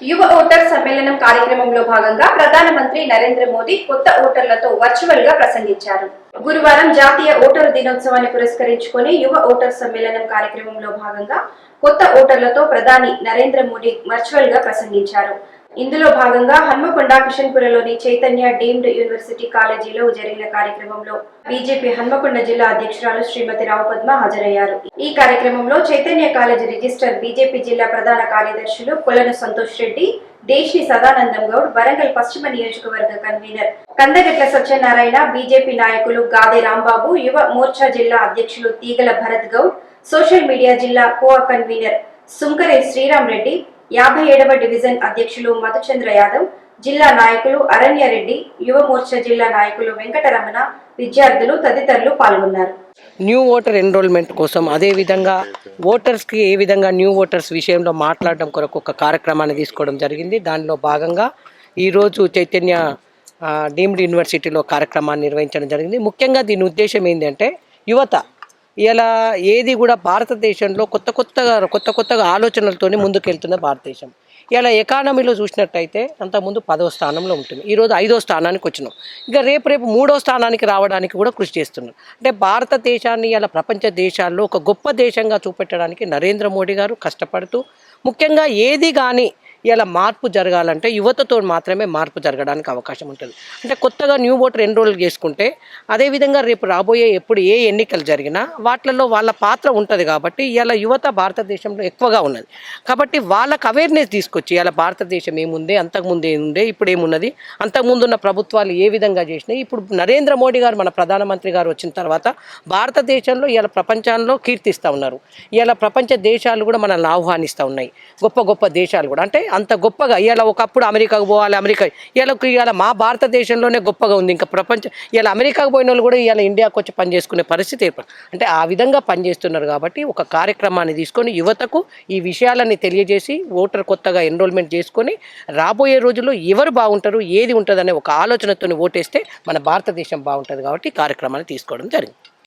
యువ ఓటర్ సమ్మేళనం కార్యక్రమంలో భాగంగా ప్రధానమంత్రి నరేంద్ర మోదీ కొత్త ఓటర్లతో వర్చువల్గా ప్రసంగించారు. గురువారం జాతీయ ఓటరు దినోత్సవాన్ని పురస్కరించుకొని యువ ఓటర్ సమ్మేళనం కార్యక్రమంలో భాగంగా కొత్త ఓటర్లతో ప్రధాని నరేంద్ర మోదీ వర్చువల్గా ప్రసంగించారు. ఇందులో భాగంగా హన్మకొండ కిషన్పురలోని చైతన్య డీమ్డ్ యూనివర్సిటీ కాలేజీలో జరిగిన కార్యక్రమంలో బీజేపీ హన్మకొండ జిల్లా అధ్యక్షురాలు శ్రీమతి రావు పద్మ హాజరయ్యారు. ఈ కార్యక్రమంలో చైతన్య కాలేజీ రిజిస్టర్ బీజేపీ జిల్లా ప్రధాన కార్యదర్శులు కొలను సంతోష్ రెడ్డి దేశి సదానందం గౌడ్ వరంగల్ పశ్చిమ నియోజకవర్గ కన్వీనర్ కందగట్ల సత్యనారాయణ బీజేపీ నాయకులు గాదే రాంబాబు యువ మోర్చా జిల్లా అధ్యక్షులు తీగల భరత్ గౌడ్ సోషల్ మీడియా జిల్లా కోఆ కన్వీనర్ సుంకరే శ్రీరామ్ రెడ్డి యాభై ఏడవ డివిజన్ అధ్యక్షులు మధుచంద్ర యాదవ్ జిల్లా నాయకులు అరణ్యారెడ్డి యువ మోర్చా జిల్లా నాయకులు వెంకటరమణ విద్యార్థులు తదితరులు పాల్గొన్నారు. న్యూ ఓటర్ ఎన్రోల్మెంట్ కోసం అదేవిధంగా ఓటర్స్కి ఏ విధంగా న్యూ ఓటర్స్ విషయంలో మాట్లాడడం కొరకు ఒక కార్యక్రమాన్ని తీసుకోవడం జరిగింది. దానిలో భాగంగా ఈరోజు చైతన్య డీమ్డ్ యూనివర్సిటీలో కార్యక్రమాన్ని నిర్వహించడం జరిగింది. ముఖ్యంగా దీని ఉద్దేశం ఏంటంటే యువత ఇలా ఏది కూడా భారతదేశంలో కొత్త కొత్తగా కొత్త కొత్తగా ఆలోచనలతోనే ముందుకెళ్తున్న భారతదేశం. ఇలా ఎకానమీలో చూసినట్టయితే అంతకుముందు పదవ స్థానంలో ఉంటుంది ఈరోజు ఐదో స్థానానికి వచ్చినాం. ఇంకా రేపు రేపు మూడో స్థానానికి రావడానికి కూడా కృషి చేస్తున్నాం. అంటే భారతదేశాన్ని ఇలా ప్రపంచ దేశాల్లో ఒక గొప్ప దేశంగా చూపెట్టడానికి నరేంద్ర మోడీ గారు కష్టపడుతూ ముఖ్యంగా ఏది కానీ ఇలా మార్పు జరగాలంటే యువతతో మాత్రమే మార్పు జరగడానికి అవకాశం ఉంటుంది. అంటే కొత్తగా న్యూ ఓటర్ ఎన్రోల్ చేసుకుంటే అదేవిధంగా రేపు రాబోయే ఎప్పుడు ఏ ఎన్నికలు జరిగినా వాటిల్లో వాళ్ళ పాత్ర ఉంటుంది కాబట్టి ఇలా యువత భారతదేశంలో ఎక్కువగా ఉన్నది. కాబట్టి వాళ్ళకి అవేర్నెస్ తీసుకొచ్చి ఇలా భారతదేశం ఏముంది అంతకుముందు ఏముండే ఇప్పుడు ఏమున్నది అంతకుముందున్న ప్రభుత్వాలు ఏ విధంగా చేసినాయి ఇప్పుడు నరేంద్ర మోడీ గారు మన ప్రధానమంత్రి గారు వచ్చిన తర్వాత భారతదేశంలో ఇలా ప్రపంచంలో కీర్తిస్తూ ఉన్నారు. ఇలా ప్రపంచ దేశాలు కూడా మనల్ని ఆహ్వానిస్తూ ఉన్నాయి. గొప్ప గొప్ప దేశాలు కూడా. అంటే అంత గొప్పగా. ఇలా ఒకప్పుడు అమెరికాకు పోవాలి అమెరికా ఇలా ఇవాళ మా భారతదేశంలోనే గొప్పగా ఉంది. ఇంకా ప్రపంచం ఇలా అమెరికాకు పోయిన వాళ్ళు కూడా ఇవాళ ఇండియాకు వచ్చి పనిచేసుకునే పరిస్థితి ఏర్పడు అంటే ఆ విధంగా పనిచేస్తున్నారు కాబట్టి ఒక కార్యక్రమాన్ని తీసుకొని యువతకు ఈ విషయాలన్నీ తెలియజేసి ఓటర్ కొత్తగా ఎన్రోల్మెంట్ చేసుకొని రాబోయే రోజుల్లో ఎవరు బాగుంటారు ఏది ఉంటుందనే ఒక ఆలోచనతో ఓటేస్తే మన భారతదేశం బాగుంటుంది కాబట్టి కార్యక్రమాన్ని తీసుకోవడం జరిగింది.